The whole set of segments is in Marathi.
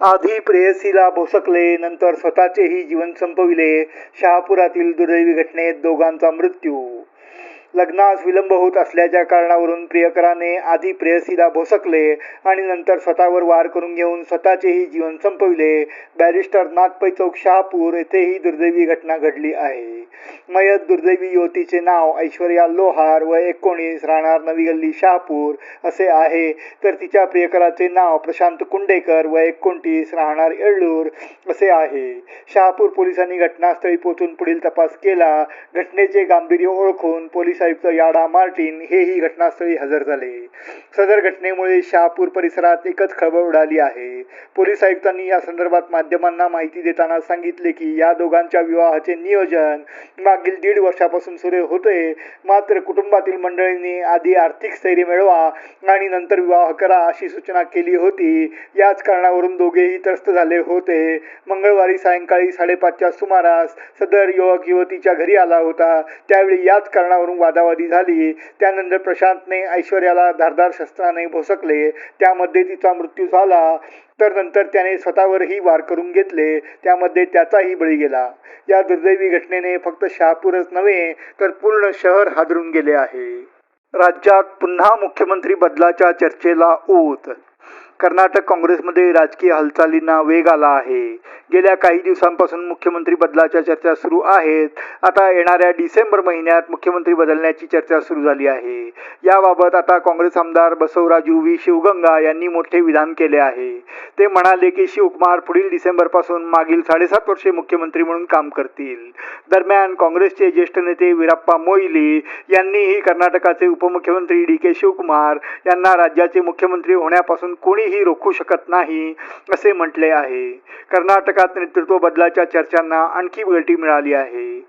आधी प्रेयसीला भोसकले नंतर स्वतःचेही जीवन संपविले. शहापुरातील दुर्दैवी घटनेत दोघांचा मृत्यू. लग्नास विलंब होत असल्याच्या कारणावरून प्रियकराने आधी प्रेयसीला भोसकले आणि नंतर स्वतःवर वार करून घेऊन स्वतःचेही जीवन संपविले. बॅरिस्टर नागपै चौक शहापूर येथे ही दुर्दैवी घटना घडली आहे. मयत दुर्दैवी युवतीचे नाव ऐश्वर्या लोहार व एकोणीस राहणार नवी गल्ली शहापूर असे आहे. तर तिच्या प्रियकराचे नाव प्रशांत कुंडेकर व एकोणतीस राहणार येळ्ळूर असे आहे. शहापूर पोलिसांनी घटनास्थळी पोहोचून पुढील तपास केला. घटनेचे गांभीर्य ओळखून पोलीस आयुक्त याडा मार्टिन हेही घटनास्थळी हजर झाले. सदर घटनेमुळे शहापूर परिसरात एकच खळबळ उडाली आहे. पोलीस आयुक्तांनी या संदर्भात माध्यमांना माहिती देताना सांगितले की या दोघांच्या विवाहाचे नियोजन मागील दीड वर्षापासून सुरू होते. मात्र कुटुंबातील मंडळींनी आधी आर्थिक स्थैर्य मिळवा आणि नंतर विवाह करा अशी सूचना केली होती. याच कारणावरून दोघेही त्रस्त झाले होते. मंगळवारी सायंकाळी साडेपाचच्या सुमारास सदर युवक युवतीच्या घरी आला होता. त्यावेळी याच कारणावरून वाद वादावादी झाली त्यानंतर प्रशांतने ऐश्वर्याला धारदार शस्त्राने भोसकले त्यामध्ये तिचा मृत्यू झाला तर नंतर त्याने स्वतःवरही वार करून घेतले त्यामध्ये त्याचाही बळी गेला. या दुर्दैवी घटनेने फक्त शहापूरच नव्हे तर पूर्ण शहर हादरून गेले आहे. राज्यात पुन्हा मुख्यमंत्री बदलाच्या चर्चेला ऊत कर्नाटक काँग्रेसमध्ये राजकीय हालचालींना वेग आला आहे. गेल्या काही दिवसांपासून मुख्यमंत्री बदलाच्या चर्चा सुरू आहेत. आता येणाऱ्या डिसेंबर महिन्यात मुख्यमंत्री बदलण्याची चर्चा सुरू झाली आहे. याबाबत आता काँग्रेस आमदार बसवराजू व्ही शिवगंगा यांनी मोठे विधान केले आहे. ते म्हणाले की शिवकुमार पुढील डिसेंबरपासून मागील साडेसात वर्षे मुख्यमंत्री म्हणून काम करतील. दरम्यान काँग्रेसचे ज्येष्ठ नेते विराप्पा मोईली यांनीही कर्नाटकाचे उपमुख्यमंत्री डी के शिवकुमार यांना राज्याचे मुख्यमंत्री होण्यापासून कोणी कोणीही रोखू शकत नाही असे म्हटले आहे. कर्नाटकात नेतृत्व बदलाच्या चर्चांना आणखी गळती मिळाली आहे.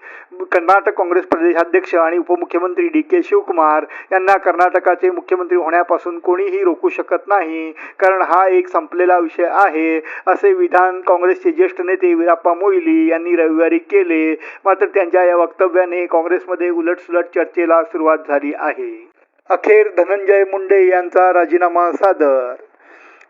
कर्नाटक काँग्रेस प्रदेशाध्यक्ष आणि उपमुख्यमंत्री डी के शिवकुमार यांना कर्नाटकाचे मुख्यमंत्री होण्यापासून कोणीही रोखू शकत नाही कारण हा एक संपलेला विषय आहे असे विधान काँग्रेसचे ज्येष्ठ नेते वीराप्पा मोईली यांनी रविवारी केले. मात्र त्यांच्या या वक्तव्याने काँग्रेसमध्ये उलटसुलट चर्चेला सुरुवात झाली आहे. अखेर धनंजय मुंडे यांचा राजीनामा सादर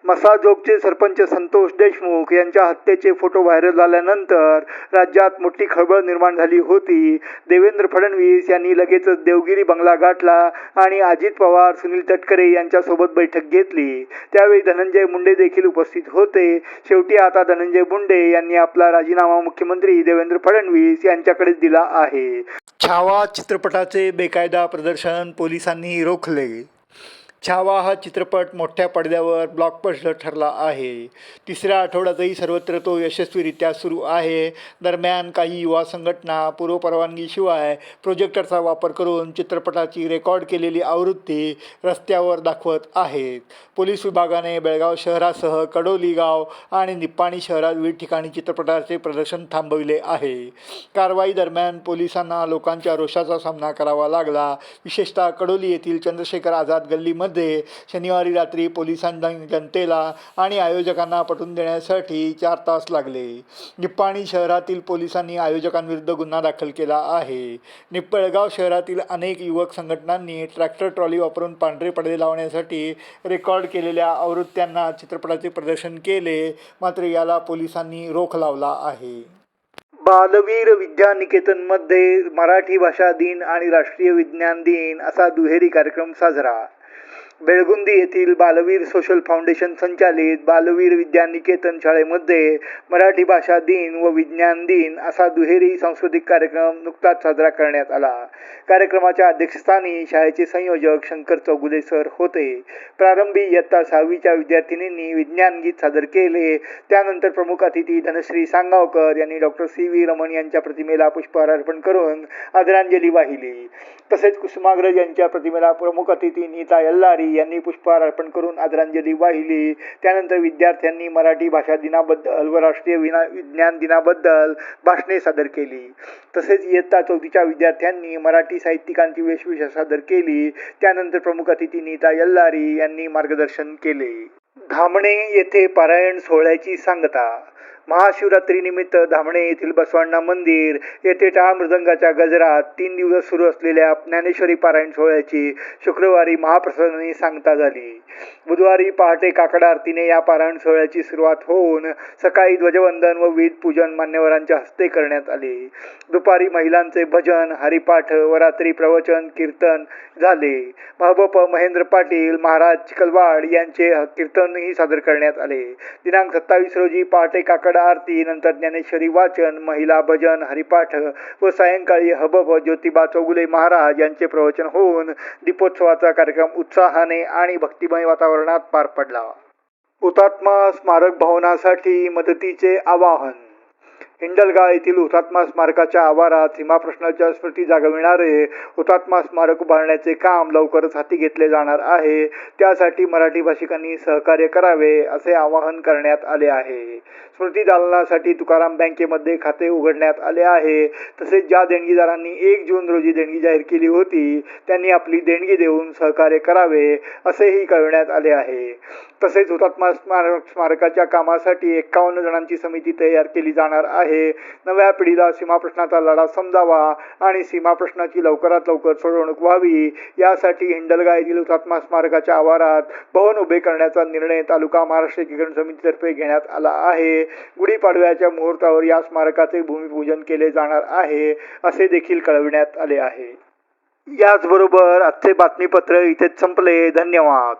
मसाजोगचे सरपंच संतोष देशमुख यांच्या हत्येचे फोटो व्हायरल झाल्यानंतर राज्यात मोठी खळबळ निर्माण झाली होती. देवेंद्र फडणवीस यांनी लगेचच देवगिरी बंगला गाठला आणि अजित पवार सुनील तटकरे यांच्यासोबत बैठक घेतली. त्यावेळी धनंजय मुंडे देखील उपस्थित होते. शेवटी आता धनंजय मुंडे यांनी आपला राजीनामा मुख्यमंत्री देवेंद्र फडणवीस यांच्याकडे दिला आहे. छावा चित्रपटाचे बेकायदा प्रदर्शन पोलिसांनी रोखले. छावा हा चित्रपट मोठ्या पडद्यावर ब्लॉकबस्टर ठरला आहे. तिसऱ्या आठवड्यातही सर्वत्र तो यशस्वीरित्या सुरू आहे. दरम्यान काही युवा संघटना पूर्वपरवानगीशिवाय प्रोजेक्टरचा वापर करून चित्रपटाची रेकॉर्ड केलेली आवृत्ती रस्त्यावर दाखवत आहेत. पोलीस विभागाने बेळगाव शहरासह कडोली गाव आणि निप्पाणी शहरात विविध ठिकाणी चित्रपटाचे प्रदर्शन थांबविले आहे. कारवाई दरम्यान पोलिसांना लोकांच्या रोषाचा सामना करावा लागला. विशेषतः कडोली येथील चंद्रशेखर आझाद गल्लीमध्ये शनिवारी रात्री पोलिसांना जनतेला आणि आयोजकांना पटवून देण्यासाठी चार तास लागले. निप्पाणी शहरातील पोलिसांनी आयोजकांविरुद्ध गुन्हा दाखल केला आहे. निप्पळगाव शहरातील अनेक युवक संघटनांनी ट्रॅक्टर ट्रॉली वापरून पांढरे पडदे लावण्यासाठी रेकॉर्ड केलेल्या आवृत्त्यांना चित्रपटाचे प्रदर्शन केले मात्र याला पोलिसांनी रोख लावला आहे. बालवीर विद्यानिकेतनमध्ये मराठी भाषा दिन आणि राष्ट्रीय विज्ञान दिन असा दुहेरी कार्यक्रम साजरा. बेळगुंदी येथील बालवीर सोशल फाउंडेशन संचालित बालवीर विद्यानिकेतन शाळेमध्ये मराठी भाषा दिन व विज्ञान दिन असा दुहेरी सांस्कृतिक कार्यक्रम नुकताच साजरा करण्यात आला. कार्यक्रमाच्या अध्यक्षस्थानी शाळेचे संयोजक शंकर चौगुले सर होते. प्रारंभी इयत्ता सहावीच्या विद्यार्थिनींनी विज्ञान गीत सादर केले. त्यानंतर प्रमुख अतिथी धनश्री सांगावकर यांनी डॉक्टर सी व्ही रमण यांच्या प्रतिमेला पुष्पहार अर्पण करून आदरांजली वाहिली. तसेच कुसुमाग्रज यांच्या प्रतिमेला प्रमुख अतिथी नीता यल्लारी यांनी पुष्पहार अर्पण करून आदरांजली वाहिली. त्यानंतर विद्यार्थ्यांनी मराठी भाषा दिनाबद्दल व राष्ट्रीय विना विज्ञान दिनाबद्दल भाषणे सादर केली. तसेच इयत्ता चौथीच्या विद्यार्थ्यांनी मराठी साहित्यिकांची वेशभूषा सादर केली. त्यानंतर प्रमुख अतिथी नीता यल्लारी यांनी मार्गदर्शन केले. धामणे येथे पारायण सोहळ्याची सांगता. महाशिवरात्रीनिमित्त धामणे येथील बसवांना मंदिर येथे टाळ मृदंगाच्या गजरात तीन दिवस सुरू असलेल्या ज्ञानेश्वरी पारायण सोहळ्याची शुक्रवारी महाप्रसादाने सांगता झाली. बुधवारी पहाटे काकडा आरतीने या पारायण सोहळ्याची सुरुवात होऊन सकाळी ध्वजवंदन व वीज पूजन मान्यवरांच्या हस्ते करण्यात आले. दुपारी महिलांचे भजन हरिपाठ व रात्री प्रवचन कीर्तन झाले. महबूब महेंद्र पाटील महाराज चिकलवाड यांचे कीर्तनही सादर करण्यात आले. दिनांक सत्तावीस रोजी पहाटे काकड आरती नंतर ज्ञानेश्वरी वाचन महिला भजन हरिपाठ व सायंकाळी हबब ज्योतिबा चौगुले महाराज यांचे प्रवचन होऊन दीपोत्सवाचा कार्यक्रम उत्साहाने आणि भक्तिमय वातावरणात पार पडला. हुतात्मा स्मारक भवनासाठी मदतीचे आवाहन हिंडलगा येथील हुतात्मा स्मारकाच्या आवारात सीमाप्रश्नाच्या स्मृती जागविणारे हुतात्मा स्मारक उभारण्याचे काम लवकरच हाती घेतले जाणार आहे. त्यासाठी मराठी भाषिकांनी सहकार्य करावे असे आवाहन करण्यात आले आहे. स्मृती दालनासाठी तुकाराम बँकेमध्ये खाते उघडण्यात आले आहे. तसेच ज्या देणगीदारांनी एक जून रोजी देणगी जाहीर केली होती त्यांनी आपली देणगी देऊन सहकार्य करावे असेही कळविण्यात आले आहे. तसेच हुतात्मा स्मारक स्मारकाच्या कामासाठी एक्कावन्न जणांची समिती तयार केली जाणार आहे. आहे. नव्या पिढीला सीमाप्रश्नाचा लढा समजावा आणि सीमाप्रश्नाची लवकरात लवकर सोडवणूक व्हावी. यासाठी हिंडलगा येथील हुतात्मा स्मारकाच्या आवारात भवन उभे करण्याचा निर्णय तालुका महाराष्ट्र एकीकरण समितीतर्फे घेण्यात आला आहे. गुढीपाडव्याच्या मुहूर्तावर या स्मारकाचे भूमिपूजन केले जाणार आहे असे देखील कळविण्यात आले आहे. याचबरोबर आजचे बातमीपत्र इथेच संपले. धन्यवाद.